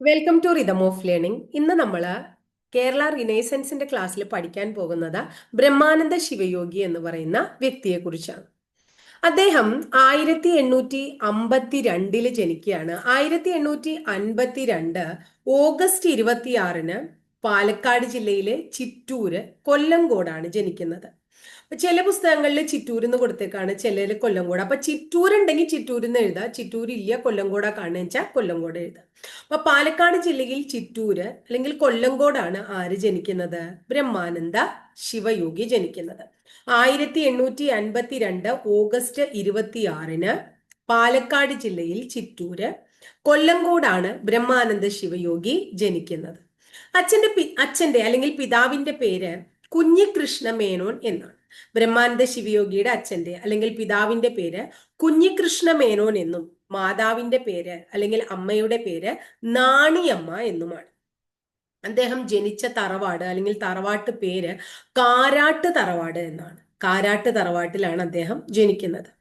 Welcome to rhythm of learning ഇന്ന് നമ്മൾ കേരള റിനൈസൻസിന്റെ ക്ലാസ്സിൽ പഠിക്കാൻ പോകുന്നത് ബ്രഹ്മാനന്ദ ശിവയോഗി എന്ന് പറയുന്ന വ്യക്തിയെ കുറിച്ചാണ്. അദ്ദേഹം ആയിരത്തി എണ്ണൂറ്റി അമ്പത്തി രണ്ടിൽ ജനിക്കുകയാണ്. ആയിരത്തി എണ്ണൂറ്റി അൻപത്തി രണ്ട് ഓഗസ്റ്റ് ഇരുപത്തിയാറിന് പാലക്കാട് ജില്ലയിലെ ചിറ്റൂര് കൊല്ലങ്കോടാണ് ജനിക്കുന്നത്. ചില പുസ്തകങ്ങളിൽ ചിറ്റൂർ എന്ന് കൊടുത്തേക്കാണ് ചിലര് കൊല്ലംകോട്. അപ്പൊ ചിറ്റൂർ ഉണ്ടെങ്കിൽ ചിറ്റൂർ എന്ന് എഴുതാം ചിറ്റൂർ ഇല്ല കൊല്ലംകോട കാണുക വെച്ചാൽ കൊല്ലംകോട് എഴുതാം. അപ്പൊ പാലക്കാട് ജില്ലയിൽ ചിറ്റൂര് അല്ലെങ്കിൽ കൊല്ലംകോടാണ് ആര് ജനിക്കുന്നത്? ബ്രഹ്മാനന്ദ ശിവയോഗി ജനിക്കുന്നത്. ആയിരത്തി എണ്ണൂറ്റി അൻപത്തി രണ്ട് ഓഗസ്റ്റ് ഇരുപത്തി ആറിന് പാലക്കാട് ജില്ലയിൽ ചിറ്റൂര് കൊല്ലംകോടാണ് ബ്രഹ്മാനന്ദ ശിവയോഗി ജനിക്കുന്നത്. അച്ഛന്റെ അച്ഛന്റെ അല്ലെങ്കിൽ പിതാവിന്റെ പേര് കുഞ്ഞികൃഷ്ണ മേനോൻ എന്നാണ്. ബ്രഹ്മാനന്ദ ശിവയോഗിയുടെ അച്ഛന്റെ അല്ലെങ്കിൽ പിതാവിന്റെ പേര് കുഞ്ഞികൃഷ്ണ മേനോൻ എന്നും മാതാവിന്റെ പേര് അല്ലെങ്കിൽ അമ്മയുടെ പേര് നാണിയമ്മ എന്നുമാണ്. അദ്ദേഹം ജനിച്ച തറവാട് അല്ലെങ്കിൽ തറവാട്ട് പേര് കാരാട്ട് തറവാട് എന്നാണ്. കാരാട്ട് തറവാട്ടിലാണ് അദ്ദേഹം ജനിക്കുന്നത്.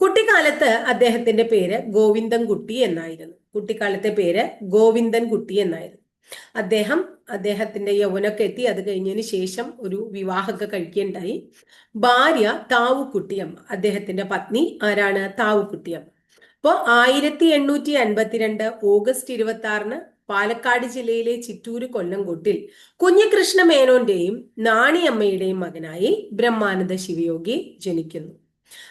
കുട്ടിക്കാലത്ത് അദ്ദേഹത്തിന്റെ പേര് ഗോവിന്ദൻകുട്ടി എന്നായിരുന്നു. കുട്ടിക്കാലത്തെ പേര് ഗോവിന്ദൻകുട്ടി എന്നായിരുന്നു. അദ്ദേഹം അദ്ദേഹത്തിന്റെ യൗവനൊക്കെ എത്തി. അത് കഴിഞ്ഞതിന് ശേഷം ഒരു വിവാഹമൊക്കെ കഴിക്കുകയുണ്ടായി. ഭാര്യ താവുക്കുട്ടിയമ്മ അദ്ദേഹത്തിന്റെ പത്നി ആരാണ്? താവുക്കുട്ടിയമ്മ അപ്പോൾ ആയിരത്തി എണ്ണൂറ്റി അൻപത്തിരണ്ട് ഓഗസ്റ്റ് ഇരുപത്തി ആറിന് പാലക്കാട് ജില്ലയിലെ ചിറ്റൂര് കൊല്ലംകോട്ടിൽ കുഞ്ഞികൃഷ്ണ മേനോന്റെയും നാണിയമ്മയുടെയും മകനായി ബ്രഹ്മാനന്ദ ശിവയോഗി ജനിക്കുന്നു.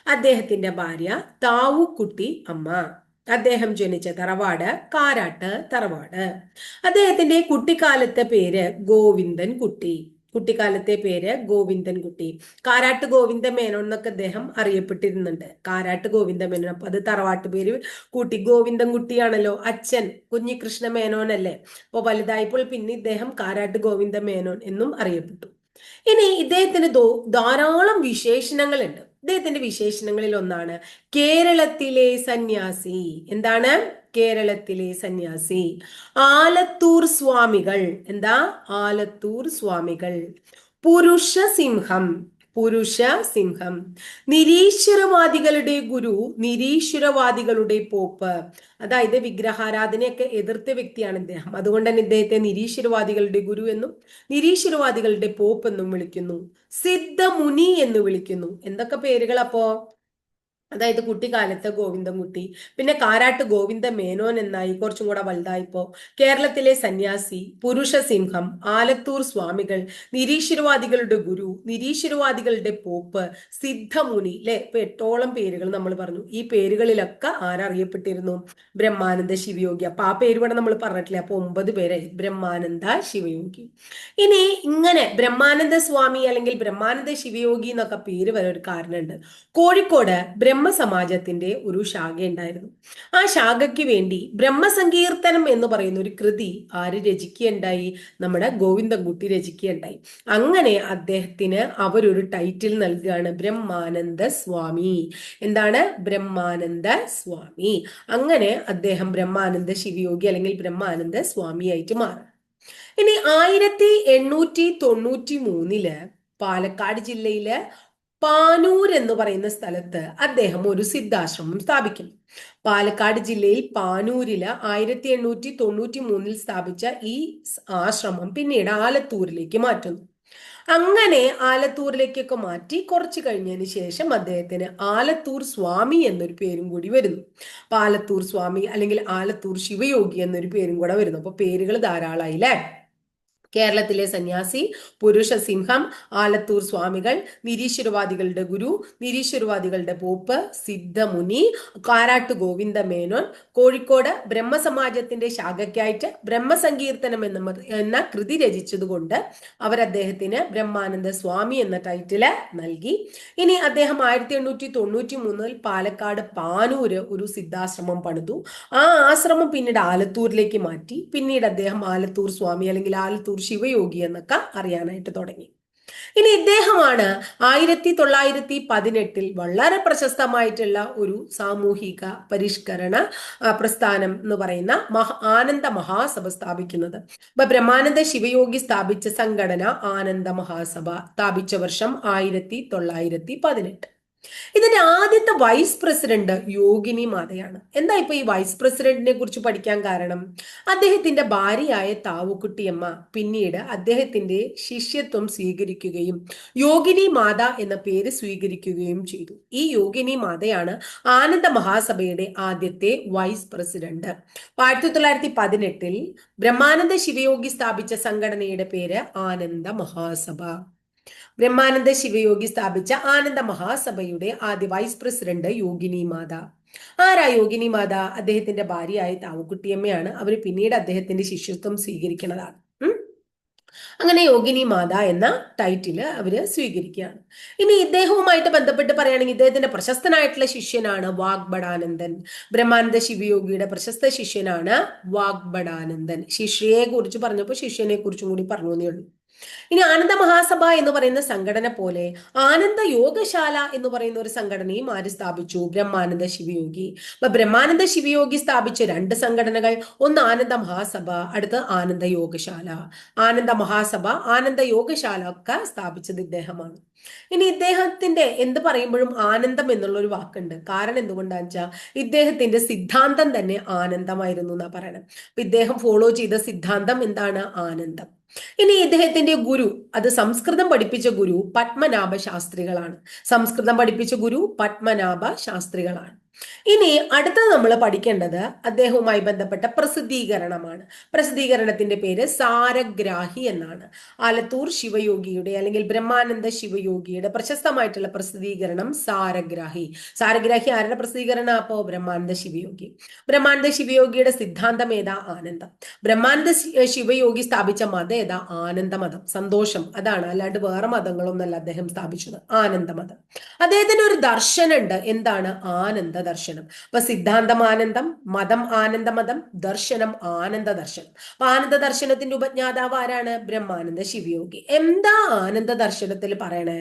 അദ്ദേഹത്തിന്റെ ഭാര്യ താവുക്കുട്ടി അമ്മ. അദ്ദേഹം ജനിച്ച തറവാട് കാരാട്ട് തറവാട്. അദ്ദേഹത്തിന്റെ കുട്ടിക്കാലത്തെ പേര് ഗോവിന്ദൻ കുട്ടി. കുട്ടിക്കാലത്തെ പേര് ഗോവിന്ദൻ കുട്ടി. കാരാട്ട് ഗോവിന്ദ മേനോൻ എന്നൊക്കെ അദ്ദേഹം അറിയപ്പെട്ടിരുന്നുണ്ട്. കാരാട്ട് ഗോവിന്ദ മേനോൻ. അപ്പൊ അത് തറവാട്ട് പേര് കൂട്ടി ഗോവിന്ദൻ കുട്ടിയാണല്ലോ. അച്ഛൻ കുഞ്ഞികൃഷ്ണ മേനോൻ അല്ലേ അപ്പൊ വലുതായപ്പോൾ പിന്നെ ഇദ്ദേഹം കാരാട്ട് ഗോവിന്ദ മേനോൻ എന്നും അറിയപ്പെട്ടു. ഇനി ഇദ്ദേഹത്തിന് ധാരാളം വിശേഷണങ്ങളുണ്ട്. ഇദ്ദേഹത്തിന്റെ വിശേഷണങ്ങളിൽ ഒന്നാണ് കേരളത്തിലെ സന്യാസി. എന്താണ്? കേരളത്തിലെ സന്യാസി. ആലത്തൂർ സ്വാമികൾ. എന്താ? ആലത്തൂർ സ്വാമികൾ. പുരുഷ സിംഹം പുരുഷ സിംഹം നിരീശ്വരവാദികളുടെ ഗുരു നിരീശ്വരവാദികളുടെ പോപ്പ്. അതായത് വിഗ്രഹാരാധനയൊക്കെ എതിർത്ത വ്യക്തിയാണ് ഇദ്ദേഹം. അതുകൊണ്ട് തന്നെ ഇദ്ദേഹത്തെ നിരീശ്വരവാദികളുടെ ഗുരു എന്നും നിരീശ്വരവാദികളുടെ പോപ്പ് എന്നും വിളിക്കുന്നു. സിദ്ധമുനി എന്ന് വിളിക്കുന്നു. എന്തൊക്കെ പേരുകൾ അപ്പോ? അതായത് കുട്ടിക്കാലത്ത് ഗോവിന്ദൻകുട്ടി പിന്നെ കാരാട്ട് ഗോവിന്ദ മേനോൻ എന്നായി കുറച്ചും കൂടെ വലുതായിപ്പോ കേരളത്തിലെ സന്യാസി പുരുഷ സിംഹം ആലത്തൂർ സ്വാമികൾ നിരീശ്വരവാദികളുടെ ഗുരു നിരീശ്വരവാദികളുടെ പോപ്പ് സിദ്ധമുനി അല്ലെ ഇപ്പൊ എട്ടോളം പേരുകൾ നമ്മൾ പറഞ്ഞു. ഈ പേരുകളിലൊക്കെ ആരറിയപ്പെട്ടിരുന്നു? ബ്രഹ്മാനന്ദ ശിവയോഗി. അപ്പൊ ആ പേര് ഇവിടെ നമ്മൾ പറഞ്ഞിട്ടില്ല? അപ്പൊ ഒമ്പത് പേരെ ബ്രഹ്മാനന്ദ ശിവയോഗി. ഇനി ഇങ്ങനെ ബ്രഹ്മാനന്ദ സ്വാമി അല്ലെങ്കിൽ ബ്രഹ്മാനന്ദ ശിവയോഗി എന്നൊക്കെ പേര് വരെ ഒരു കാരണമുണ്ട്. കോഴിക്കോട് ബ്രഹ്മ ബ്രഹ്മസമാജത്തിന്റെ ഒരു ശാഖ ഉണ്ടായിരുന്നു. ആ ശാഖയ്ക്ക് വേണ്ടി ബ്രഹ്മസങ്കീർത്തനം എന്ന് പറയുന്ന ഒരു കൃതി ആര് രചിക്കുകയുണ്ടായി? നമ്മുടെ ഗോവിന്ദൻകുട്ടി രചിക്കുകയുണ്ടായി. അങ്ങനെ അദ്ദേഹത്തിന് അവരൊരു ടൈറ്റിൽ നൽകുകയാണ് ബ്രഹ്മാനന്ദ സ്വാമി എന്താണ്? ബ്രഹ്മാനന്ദ സ്വാമി അങ്ങനെ അദ്ദേഹം ബ്രഹ്മാനന്ദ ശിവയോഗി അല്ലെങ്കിൽ ബ്രഹ്മാനന്ദ സ്വാമിയായിട്ട് മാറി. ഇനി ആയിരത്തി എണ്ണൂറ്റി തൊണ്ണൂറ്റി മൂന്നിൽ പാലക്കാട് ജില്ലയിലെ പാനൂർ എന്ന് പറയുന്ന സ്ഥലത്ത് അദ്ദേഹം ഒരു സിദ്ധാശ്രമം സ്ഥാപിക്കും പാലക്കാട് ജില്ലയിൽ പാനൂരിൽ ആയിരത്തി എണ്ണൂറ്റി തൊണ്ണൂറ്റി മൂന്നിൽ സ്ഥാപിച്ച ഈ ആശ്രമം പിന്നീട് ആലത്തൂരിലേക്ക് മാറ്റുന്നു. അങ്ങനെ ആലത്തൂരിലേക്കൊക്കെ മാറ്റി കുറച്ചു കഴിഞ്ഞതിന് ശേഷം അദ്ദേഹത്തിന് ആലത്തൂർ സ്വാമി എന്നൊരു പേരും കൂടി വരുന്നു. ആലത്തൂർ സ്വാമി അല്ലെങ്കിൽ ആലത്തൂർ ശിവയോഗി എന്നൊരു പേരും കൂടെ വരുന്നു. അപ്പൊ പേരുകൾ ധാരാളമായി അല്ലേ കേരളത്തിലെ സന്യാസി പുരുഷ സിംഹം ആലത്തൂർ സ്വാമികൾ നിരീശ്വരവാദികളുടെ ഗുരു നിരീശ്വരവാദികളുടെ പോപ്പ് സിദ്ധമുനി കാരാട്ട് ഗോവിന്ദ മേനോൻ കോഴിക്കോട് ബ്രഹ്മസമാജത്തിന്റെ ശാഖയ്ക്കായിട്ട് ബ്രഹ്മസങ്കീർത്തനം എന്ന എന്ന കൃതി രചിച്ചതുകൊണ്ട് അവർ അദ്ദേഹത്തിന് ബ്രഹ്മാനന്ദ സ്വാമി എന്ന ടൈറ്റിൽ നൽകി. ഇനി അദ്ദേഹം ആയിരത്തി എണ്ണൂറ്റി തൊണ്ണൂറ്റി മൂന്നിൽ പാലക്കാട് പാനൂര് ഒരു സിദ്ധാശ്രമം പണിതു. ആ ആശ്രമം പിന്നീട് ആലത്തൂരിലേക്ക് മാറ്റി. പിന്നീട് അദ്ദേഹം ആലത്തൂർ സ്വാമി അല്ലെങ്കിൽ ആലത്തൂർ ശിവയോഗി എന്നൊക്കെ അറിയാനായിട്ട് തുടങ്ങി. ഇനി ഇദ്ദേഹമാണ് ആയിരത്തി തൊള്ളായിരത്തി പതിനെട്ടിൽ വളരെ പ്രശസ്തമായിട്ടുള്ള ഒരു സാമൂഹിക പരിഷ്കരണ പ്രസ്ഥാനം എന്ന് പറയുന്ന മഹ ആനന്ദ മഹാസഭ സ്ഥാപിക്കുന്നത്. അപ്പൊ ബ്രഹ്മാനന്ദ ശിവയോഗി സ്ഥാപിച്ച സംഘടന ആനന്ദ മഹാസഭ സ്ഥാപിച്ച വർഷം ആയിരത്തി തൊള്ളായിരത്തി പതിനെട്ട് ഇതിന്റെ ആദ്യത്തെ വൈസ് പ്രസിഡന്റ് യോഗിനി മാതയാണ്. എന്താ ഇപ്പൊ ഈ വൈസ് പ്രസിഡന്റിനെ കുറിച്ച് പഠിക്കാൻ കാരണം? അദ്ദേഹത്തിന്റെ ഭാര്യയായ താവുക്കുട്ടിയമ്മ പിന്നീട് അദ്ദേഹത്തിന്റെ ശിഷ്യത്വം സ്വീകരിക്കുകയും യോഗിനി മാത എന്ന പേര് സ്വീകരിക്കുകയും ചെയ്തു. ഈ യോഗിനി മാതയാണ് ആനന്ദ മഹാസഭയുടെ ആദ്യത്തെ വൈസ് പ്രസിഡന്റ് ആയിരത്തി തൊള്ളായിരത്തി പതിനെട്ടിൽ ബ്രഹ്മാനന്ദ ശിവയോഗി സ്ഥാപിച്ച സംഘടനയുടെ പേര് ആനന്ദ മഹാസഭ. ബ്രഹ്മാനന്ദ ശിവയോഗി സ്ഥാപിച്ച ആനന്ദ മഹാസഭയുടെ ആദ്യ വൈസ് പ്രസിഡന്റ് യോഗിനി മാത. ആരാ യോഗിനി മാത? അദ്ദേഹത്തിന്റെ ഭാര്യയായ താവുക്കുട്ടിയമ്മയാണ് അവർ പിന്നീട് അദ്ദേഹത്തിന്റെ ശിഷ്യത്വം സ്വീകരിക്കുന്നതാണ് അങ്ങനെ യോഗിനി മാത എന്ന ടൈറ്റിൽ അവർ സ്വീകരിക്കുകയാണ്. ഇനി ഇദ്ദേഹവുമായിട്ട് ബന്ധപ്പെട്ട് പറയുകയാണെങ്കിൽ ഇദ്ദേഹത്തിന്റെ പ്രശസ്തനായിട്ടുള്ള ശിഷ്യനാണ് വാഗ്ബടാനന്ദൻ. ബ്രഹ്മാനന്ദ ശിവയോഗിയുടെ പ്രശസ്ത ശിഷ്യനാണ് വാഗ്ബടാനന്ദൻ. ശിഷ്യയെ കുറിച്ച് പറഞ്ഞപ്പോൾ ശിഷ്യനെ കുറിച്ചും കൂടി പറഞ്ഞു എന്നേ ഉള്ളൂ. ഇനി ആനന്ദ മഹാസഭ എന്ന് പറയുന്ന സംഘടന പോലെ ആനന്ദ യോഗശാല എന്ന് പറയുന്ന ഒരു സംഘടനയും ആര് സ്ഥാപിച്ചു? ബ്രഹ്മാനന്ദ ശിവയോഗി. അപ്പൊ ബ്രഹ്മാനന്ദ ശിവയോഗി സ്ഥാപിച്ച രണ്ട് സംഘടനകൾ. ഒന്ന് ആനന്ദ മഹാസഭ അടുത്ത് ആനന്ദ യോഗശാല. ആനന്ദ മഹാസഭ ആനന്ദ യോഗശാല ഒക്കെ സ്ഥാപിച്ചത് ഇദ്ദേഹമാണ്. ഇനി ഇദ്ദേഹത്തിന്റെ എന്ത് പറയുമ്പോഴും ആനന്ദം എന്നുള്ള ഒരു വാക്കുണ്ട്. കാരണം എന്തുകൊണ്ടാന്ന് വെച്ചാൽ ഇദ്ദേഹത്തിന്റെ സിദ്ധാന്തം തന്നെ ആനന്ദമായിരുന്നു എന്നാ പറയണം. ഇദ്ദേഹം ഫോളോ ചെയ്ത സിദ്ധാന്തം എന്താണ്? ആനന്ദം. ഇനി ഇദ്ദേഹത്തിന്റെ ഗുരു അത് സംസ്കൃതം പഠിപ്പിച്ച ഗുരു പത്മനാഭ ശാസ്ത്രികളാണ്. സംസ്കൃതം പഠിപ്പിച്ച ഗുരു പത്മനാഭ ശാസ്ത്രികളാണ്. ഇനി അടുത്ത നമ്മൾ പഠിക്കേണ്ടത് അദ്ദേഹവുമായി ബന്ധപ്പെട്ട പ്രസിദ്ധീകരണമാണ്. പ്രസിദ്ധീകരണത്തിന്റെ പേര് സാരഗ്രാഹി എന്നാണ്. ആലത്തൂർ ശിവയോഗിയുടെ അല്ലെങ്കിൽ ബ്രഹ്മാനന്ദ ശിവയോഗിയുടെ പ്രശസ്തമായിട്ടുള്ള പ്രസിദ്ധീകരണം സാരഗ്രാഹി. സാരഗ്രാഹി ആരുടെ പ്രസിദ്ധീകരണം? അപ്പോ ബ്രഹ്മാനന്ദ ശിവയോഗി. ബ്രഹ്മാനന്ദ ശിവയോഗിയുടെ സിദ്ധാന്തം ഏതാ? ആനന്ദം. ബ്രഹ്മാനന്ദ ശിവയോഗി സ്ഥാപിച്ച മതം ഏതാ? ആനന്ദ മതം സന്തോഷം. അതാണ്. അല്ലാണ്ട് വേറെ മതങ്ങളൊന്നല്ല അദ്ദേഹം സ്ഥാപിച്ചത്. ആനന്ദ മതം അദ്ദേഹത്തിന് ഒരു ദർശനുണ്ട് എന്താണ്? ആനന്ദ ദർശനം. അപ്പൊ സിദ്ധാന്തം ആനന്ദം മതം ആനന്ദമതം ദർശനം ആനന്ദ ദർശനം അപ്പൊ ആനന്ദ ദർശനത്തിന്റെ ഉപജ്ഞാതാവ് ആരാണ്? ബ്രഹ്മാനന്ദ ശിവയോഗി. എന്താ ആനന്ദ ദർശനത്തിൽ പറയണേ?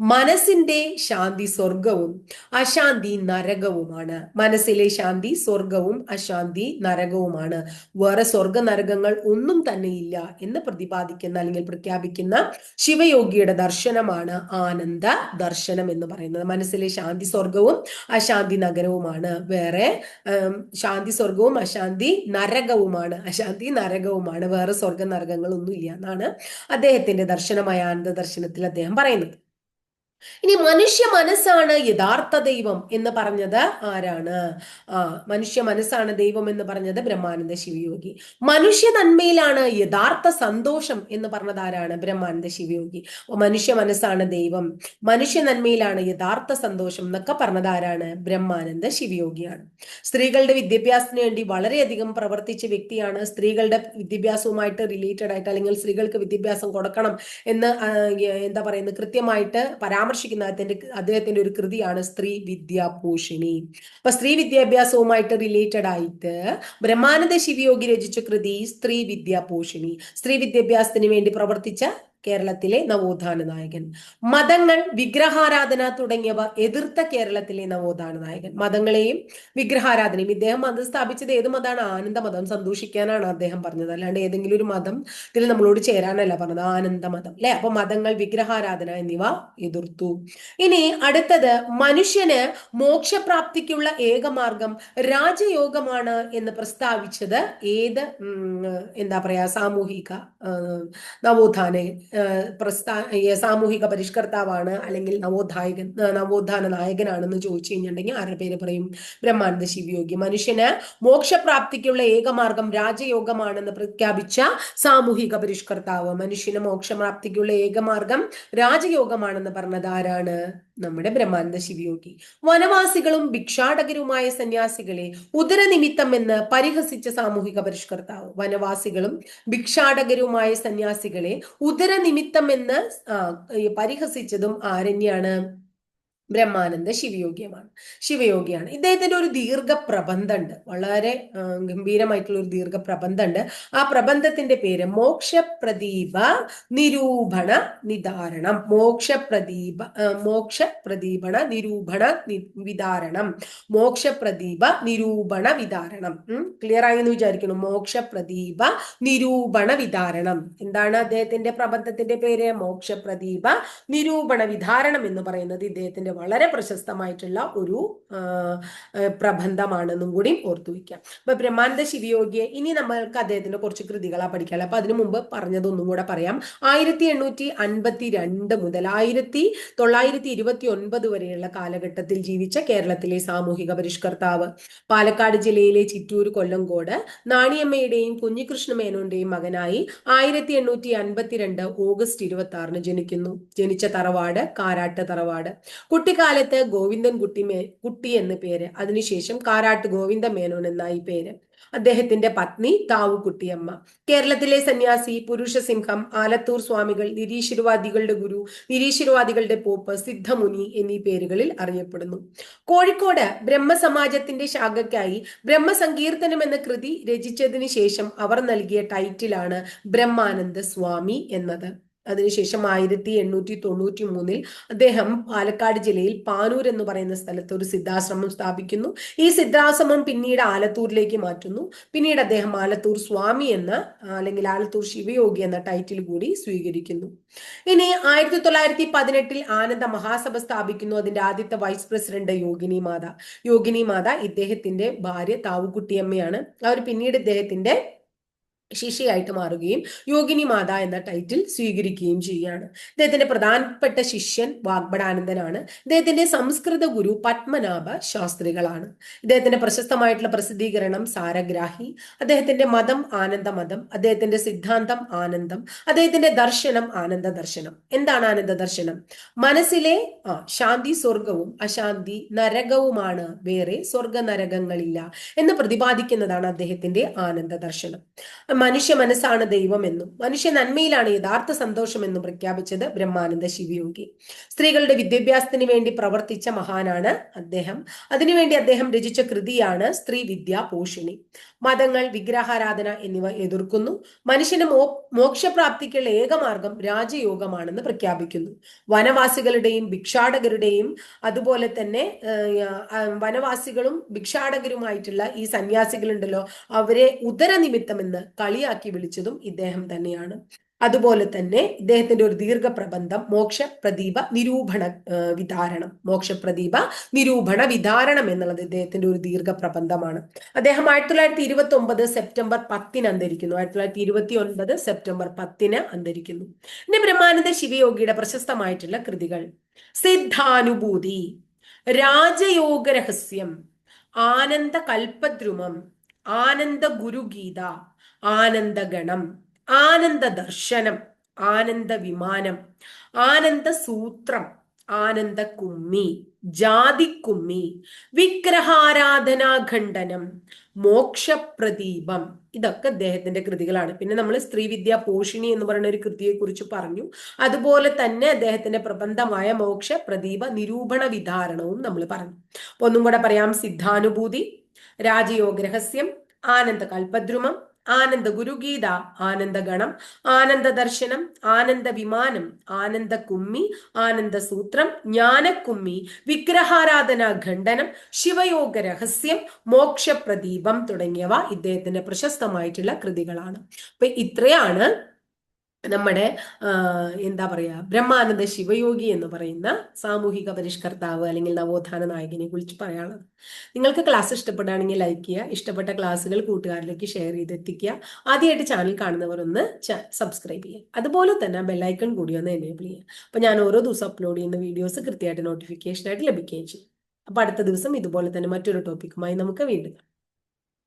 മനസ്സിന്റെ ശാന്തി സ്വർഗവും അശാന്തി നരകവുമാണ്. മനസ്സിലെ ശാന്തി സ്വർഗവും അശാന്തി നരകവുമാണ്. വേറെ സ്വർഗ നരകങ്ങൾ ഒന്നും തന്നെ ഇല്ല എന്ന് പ്രതിപാദിക്കുന്ന അല്ലെങ്കിൽ പ്രഖ്യാപിക്കുന്ന ശിവയോഗിയുടെ ദർശനമാണ് ആനന്ദ ദർശനം എന്ന് പറയുന്നത്. മനസ്സിലെ ശാന്തി സ്വർഗവും അശാന്തി നഗരവുമാണ് വേറെ ശാന്തി സ്വർഗവും അശാന്തി നരകവുമാണ്. അശാന്തി നരകവുമാണ്. വേറെ സ്വർഗ നരകങ്ങളൊന്നും ഇല്ല എന്നാണ് അദ്ദേഹത്തിന്റെ ദർശനമായ ആനന്ദ ദർശനത്തിൽ അദ്ദേഹം പറയുന്നത്. ഇനി മനുഷ്യ മനസ്സാണ് യഥാർത്ഥ ദൈവം എന്ന് പറഞ്ഞത് ആരാണ്? ആ മനുഷ്യ മനസ്സാണ് ദൈവം എന്ന് പറഞ്ഞത് ബ്രഹ്മാനന്ദ ശിവയോഗി. മനുഷ്യ നന്മയിലാണ് യഥാർത്ഥ സന്തോഷം എന്ന് പറഞ്ഞത് ആരാണ്? ബ്രഹ്മാനന്ദ ശിവയോഗി. മനുഷ്യ മനസ്സാണ് ദൈവം. മനുഷ്യ നന്മയിലാണ് യഥാർത്ഥ സന്തോഷം എന്നൊക്കെ പറഞ്ഞത് ആരാണ്? ബ്രഹ്മാനന്ദ ശിവയോഗിയാണ്. സ്ത്രീകളുടെ വിദ്യാഭ്യാസത്തിന് വേണ്ടി വളരെയധികം പ്രവർത്തിച്ച വ്യക്തിയാണ്. സ്ത്രീകളുടെ വിദ്യാഭ്യാസവുമായിട്ട് റിലേറ്റഡ് ആയിട്ട് അല്ലെങ്കിൽ സ്ത്രീകൾക്ക് വിദ്യാഭ്യാസം കൊടുക്കണം എന്ന് എന്താ പറയുന്നത്? കൃത്യമായിട്ട് പരാമർശം പരാമർശിക്കുന്ന അദ്ദേഹത്തിന്റെ അദ്ദേഹത്തിന്റെ ഒരു കൃതിയാണ് സ്ത്രീ വിദ്യാഭൂഷണി അപ്പൊ സ്ത്രീ വിദ്യാഭ്യാസവുമായിട്ട് റിലേറ്റഡ് ആയിട്ട് ബ്രഹ്മാനന്ദ ശിവയോഗി രചിച്ച കൃതി സ്ത്രീ വിദ്യാഭൂഷണി സ്ത്രീ വിദ്യാഭ്യാസത്തിന് വേണ്ടി പ്രവർത്തിച്ച കേരളത്തിലെ നവോത്ഥാന നായകൻ മതങ്ങൾ വിഗ്രഹാരാധന തുടങ്ങിയവ എതിർത്ത കേരളത്തിലെ നവോത്ഥാന നായകൻ മതങ്ങളെയും വിഗ്രഹാരാധനയും ഇദ്ദേഹം മതം സ്ഥാപിച്ചത് ഏത് മതമാണ്? ആനന്ദ മതം സന്തോഷിക്കാനാണ് അദ്ദേഹം പറഞ്ഞത്. അല്ലാണ്ട് ഏതെങ്കിലും ഒരു മതം ഇതിൽ നമ്മളോട് ചേരാനല്ല പറഞ്ഞത്. ആനന്ദ മതം അല്ലെ? അപ്പൊ മതങ്ങൾ വിഗ്രഹാരാധന എന്നിവ എതിർത്തു. ഇനി അടുത്തത് മനുഷ്യന് മോക്ഷപ്രാപ്തിക്കുള്ള ഏകമാർഗം രാജയോഗമാണ് എന്ന് പ്രസ്താവിച്ചത് ഏത് എന്താ പറയാ സാമൂഹിക നവോത്ഥാന പ്രസ്ഥാ സാമൂഹിക പരിഷ്കർത്താവാണ് അല്ലെങ്കിൽ നവോത്ഥായകൻ നവോത്ഥാന നായകനാണെന്ന് ചോദിച്ചു കഴിഞ്ഞിട്ടുണ്ടെങ്കിൽ ആരുടെ പേര് പറയും? ബ്രഹ്മാനന്ദ ശിവയോഗി മനുഷ്യന് മോക്ഷപ്രാപ്തിക്കുള്ള ഏകമാർഗം രാജയോഗമാണെന്ന് പ്രഖ്യാപിച്ച സാമൂഹിക പരിഷ്കർത്താവ്. മനുഷ്യന് മോക്ഷപ്രാപ്തിക്കുള്ള ഏകമാർഗം രാജയോഗമാണെന്ന് പറഞ്ഞത് ആരാണ്? നമ്മുടെ ബ്രഹ്മാനന്ദ ശിവയോഗി വനവാസികളും ഭിക്ഷാടകരുമായ സന്യാസികളെ ഉദരനിമിത്തം എന്ന് പരിഹസിച്ച സാമൂഹിക പരിഷ്കർത്താവ്. വനവാസികളും ഭിക്ഷാടകരുമായ സന്യാസികളെ ഉദരനിമിത്തം എന്ന് പരിഹസിച്ചതും ആരണ്യാണ് ബ്രഹ്മാനന്ദ ശിവയോഗ്യമാണ്. ശിവയോഗിയാണ്. ഇദ്ദേഹത്തിന്റെ ഒരു ദീർഘ പ്രബന്ധമുണ്ട് വളരെ ഗംഭീരമായിട്ടുള്ള ഒരു ദീർഘ പ്രബന്ധമുണ്ട് ആ പ്രബന്ധത്തിന്റെ പേര് മോക്ഷപ്രദീപ നിരൂപണ നിധാരണം. മോക്ഷപ്രദീപ മോക്ഷപ്രദീപണ നിരൂപണ വിധാരണം. മോക്ഷപ്രദീപ നിരൂപണ വിധാരണം. ക്ലിയർ ആയി എന്ന് വിചാരിക്കണം മോക്ഷപ്രദീപ നിരൂപണ വിധാരണം. എന്താണ് അദ്ദേഹത്തിന്റെ പ്രബന്ധത്തിന്റെ പേര്? മോക്ഷപ്രദീപ നിരൂപണ വിധാരണം എന്ന് പറയുന്നത് ഇദ്ദേഹത്തിന്റെ വളരെ പ്രശസ്തമായിട്ടുള്ള ഒരു പ്രബന്ധമാണെന്നും കൂടി ഓർത്തു വയ്ക്കാം. അപ്പൊ ബ്രഹ്മാനന്ദ ശിവയോഗിയെ ഇനി നമ്മൾക്ക് അദ്ദേഹത്തിന്റെ കുറച്ച് കൃതികളാ പഠിക്കാം അപ്പൊ അതിനു മുമ്പ് പറഞ്ഞതൊന്നും കൂടെ പറയാം. ആയിരത്തി എണ്ണൂറ്റി അൻപത്തി രണ്ട് മുതൽ ആയിരത്തി തൊള്ളായിരത്തി ഇരുപത്തി ഒൻപത് വരെയുള്ള കാലഘട്ടത്തിൽ ജീവിച്ച കേരളത്തിലെ സാമൂഹിക പരിഷ്കർത്താവ്. പാലക്കാട് ജില്ലയിലെ ചിറ്റൂർ കൊല്ലങ്കോട് നാണിയമ്മയുടെയും കുഞ്ഞികൃഷ്ണ മേനോന്റെയും മകനായി ആയിരത്തി എണ്ണൂറ്റി അൻപത്തിരണ്ട് ഓഗസ്റ്റ് ഇരുപത്തി ആറിന് ജനിക്കുന്നു. ജനിച്ച തറവാട് കാരാട്ട് തറവാട്. കുട്ടിക്കാലത്ത് ഗോവിന്ദൻ കുട്ടി മേ കുട്ടി എന്ന് പേര്. അതിനുശേഷം കാരാട്ട് ഗോവിന്ദ മേനോൻ എന്നായി പേര്. അദ്ദേഹത്തിന്റെ പത്നി താവുകുട്ടിയമ്മ. കേരളത്തിലെ സന്യാസി പുരുഷസിംഹം ആലത്തൂർ സ്വാമികൾ നിരീശ്വരവാദികളുടെ ഗുരു നിരീശ്വരവാദികളുടെ പോപ്പ് സിദ്ധമുനി എന്നീ പേരുകളിൽ അറിയപ്പെടുന്നു. കോഴിക്കോട് ബ്രഹ്മസമാജത്തിന്റെ ശാഖയ്ക്കായി ബ്രഹ്മസങ്കീർത്തനം എന്ന കൃതി രചിച്ചതിന് ശേഷം അവർ നൽകിയ ടൈറ്റിലാണ് ബ്രഹ്മാനന്ദ സ്വാമി എന്നത്. അതിനുശേഷം ആയിരത്തി എണ്ണൂറ്റി തൊണ്ണൂറ്റി മൂന്നിൽ അദ്ദേഹം പാലക്കാട് ജില്ലയിൽ പാനൂർ എന്ന് പറയുന്ന സ്ഥലത്ത് ഒരു സിദ്ധാശ്രമം സ്ഥാപിക്കുന്നു. ഈ സിദ്ധാശ്രമം പിന്നീട് ആലത്തൂരിലേക്ക് മാറ്റുന്നു. പിന്നീട് അദ്ദേഹം ആലത്തൂർ സ്വാമി എന്ന അല്ലെങ്കിൽ ആലത്തൂർ ശിവയോഗി എന്ന ടൈറ്റിൽ കൂടി സ്വീകരിക്കുന്നു. ഇനി ആയിരത്തി തൊള്ളായിരത്തി പതിനെട്ടിൽ ആനന്ദ മഹാസഭ സ്ഥാപിക്കുന്നു. അതിന്റെ ആദ്യത്തെ വൈസ് പ്രസിഡന്റ് യോഗിനി മാത. യോഗിനി മാത ഇദ്ദേഹത്തിന്റെ ഭാര്യ താവുകുട്ടിയമ്മയാണ് അവർ പിന്നീട് ഇദ്ദേഹത്തിന്റെ ശിഷ്യയായിട്ട് മാറുകയും യോഗിനി മാത എന്ന ടൈറ്റിൽ സ്വീകരിക്കുകയും ചെയ്യുകയാണ്. അദ്ദേഹത്തിന്റെ പ്രധാനപ്പെട്ട ശിഷ്യൻ വാഗ്ബടാനന്ദനാണ് അദ്ദേഹത്തിന്റെ സംസ്കൃത ഗുരു പത്മനാഭ ശാസ്ത്രികളാണ്. അദ്ദേഹത്തിന്റെ പ്രശസ്തമായിട്ടുള്ള പ്രസിദ്ധീകരണം സാരഗ്രാഹി അദ്ദേഹത്തിന്റെ മതം ആനന്ദ മതം അദ്ദേഹത്തിന്റെ സിദ്ധാന്തം ആനന്ദം അദ്ദേഹത്തിന്റെ ദർശനം ആനന്ദ ദർശനം എന്താണ് ആനന്ദ ദർശനം മനസ്സിലെ ആ ശാന്തി സ്വർഗവും അശാന്തി നരകവുമാണ്. വേറെ സ്വർഗ നരകങ്ങളില്ല എന്ന് പ്രതിപാദിക്കുന്നതാണ് അദ്ദേഹത്തിന്റെ ആനന്ദ ദർശനം മനുഷ്യ മനസ്സാണ് ദൈവമെന്നും മനുഷ്യ നന്മയിലാണ് യഥാർത്ഥ സന്തോഷമെന്നും പ്രഖ്യാപിച്ചത് ബ്രഹ്മാനന്ദ ശിവയോഗി. സ്ത്രീകളുടെ വിദ്യാഭ്യാസത്തിന് വേണ്ടി പ്രവർത്തിച്ച മഹാനാണ് അദ്ദേഹം. അതിനുവേണ്ടി അദ്ദേഹം രചിച്ച കൃതിയാണ് സ്ത്രീ വിദ്യാ പോഷിണി. മതങ്ങൾ വിഗ്രഹാരാധന എന്നിവ എതിർക്കുന്നു. മനുഷ്യന് മോ മോക്ഷപ്രാപ്തിക്കുള്ള ഏകമാർഗം രാജയോഗമാണെന്ന് പ്രഖ്യാപിക്കുന്നു. വനവാസികളുടെയും ഭിക്ഷാടകരുടെയും അതുപോലെ തന്നെ വനവാസികളും ഭിക്ഷാടകരുമായിട്ടുള്ള ഈ സന്യാസികളുണ്ടല്ലോ അവരെ ഉദരനിമിത്തമെന്ന് കളിയാക്കി വിളിച്ചതും ഇദ്ദേഹം തന്നെയാണ്. അതുപോലെ തന്നെ ഇദ്ദേഹത്തിന്റെ ഒരു ദീർഘ പ്രബന്ധം മോക്ഷ പ്രദീപ നിരൂപണ വിധാരണം മോക്ഷ പ്രദീപ നിരൂപണ വിധാരണം എന്നുള്ളത് ഇദ്ദേഹത്തിന്റെ ഒരു ദീർഘ പ്രബന്ധമാണ് അദ്ദേഹം ആയിരത്തി തൊള്ളായിരത്തി ഇരുപത്തി ഒമ്പത് സെപ്റ്റംബർ പത്തിന് അന്തരിക്കുന്നു. ആയിരത്തി തൊള്ളായിരത്തി ഇരുപത്തി ഒൻപത് സെപ്റ്റംബർ പത്തിന് അന്തരിക്കുന്നു. പിന്നെ ബ്രഹ്മാനന്ദ ശിവയോഗിയുടെ പ്രശസ്തമായിട്ടുള്ള കൃതികൾ. സിദ്ധാനുഭൂതി രാജയോഗ രഹസ്യം ആനന്ദ കൽപദ്രുമം ആനന്ദ ഗുരുഗീത ആനന്ദഗണം ആനന്ദ ദർശനം ആനന്ദ വിമാനം ആനന്ദ സൂത്രം ആനന്ദ കുമ്മി ജാതിക്കുമ്മി വിഗ്രഹാരാധനാഖണ്ഡനം മോക്ഷപ്രദീപം. ഇതൊക്കെ അദ്ദേഹത്തിന്റെ കൃതികളാണ്. പിന്നെ നമ്മൾ സ്ത്രീവിദ്യ പോഷിണി എന്ന് പറയുന്ന ഒരു കൃതിയെ കുറിച്ച് പറഞ്ഞു. അതുപോലെ തന്നെ അദ്ദേഹത്തിന്റെ പ്രബന്ധമായ മോക്ഷ പ്രദീപ നിരൂപണ വിധാരണവും നമ്മൾ പറഞ്ഞു. ഒന്നും കൂടെ പറയാം. സിദ്ധാനുഭൂതി രാജയോഗ രഹസ്യം ആനന്ദ കൽപദ്രുമം ആനന്ദ ഗുരുഗീത ആനന്ദഗണം ആനന്ദ ദർശനം ആനന്ദ വിമാനം ആനന്ദ കുമ്മി ആനന്ദ സൂത്രം ജ്ഞാനക്കുമ്മി വിഗ്രഹാരാധന ഖണ്ഡനം ശിവയോഗ രഹസ്യം മോക്ഷപ്രദീപം തുടങ്ങിയവ ഇദ്ദേഹത്തിന്റെ പ്രശസ്തമായിട്ടുള്ള കൃതികളാണ്. അപ്പൊ ഇത്രയാണ് നമ്മുടെ എന്താ പറയുക ബ്രഹ്മാനന്ദ ശിവയോഗി എന്ന് പറയുന്ന സാമൂഹിക പരിഷ്കർത്താവ് അല്ലെങ്കിൽ നവോത്ഥാന നായകനെ കുറിച്ച് പറയാനുള്ളത്. നിങ്ങൾക്ക് ക്ലാസ് ഇഷ്ടപ്പെടുകയാണെങ്കിൽ ലൈക്ക് ചെയ്യുക ഇഷ്ടപ്പെട്ട ക്ലാസ്സുകൾ കൂട്ടുകാരിലേക്ക് ഷെയർ ചെയ്തെത്തിക്കുക. ആദ്യമായിട്ട് ചാനൽ കാണുന്നവർ ഒന്ന് സബ്സ്ക്രൈബ് ചെയ്യുക. അതുപോലെ തന്നെ ബെല്ലൈക്കൺ കൂടി ഒന്ന് എനേബിൾ ചെയ്യുക. അപ്പോൾ ഞാൻ ഓരോ ദിവസം അപ്ലോഡ് ചെയ്യുന്ന വീഡിയോസ് കൃത്യമായിട്ട് നോട്ടിഫിക്കേഷനായിട്ട് ലഭിക്കുകയും ചെയ്യും. അപ്പോൾ അടുത്ത ദിവസം ഇതുപോലെ തന്നെ മറ്റൊരു ടോപ്പിക്കുമായി നമുക്ക് വീണ്ടും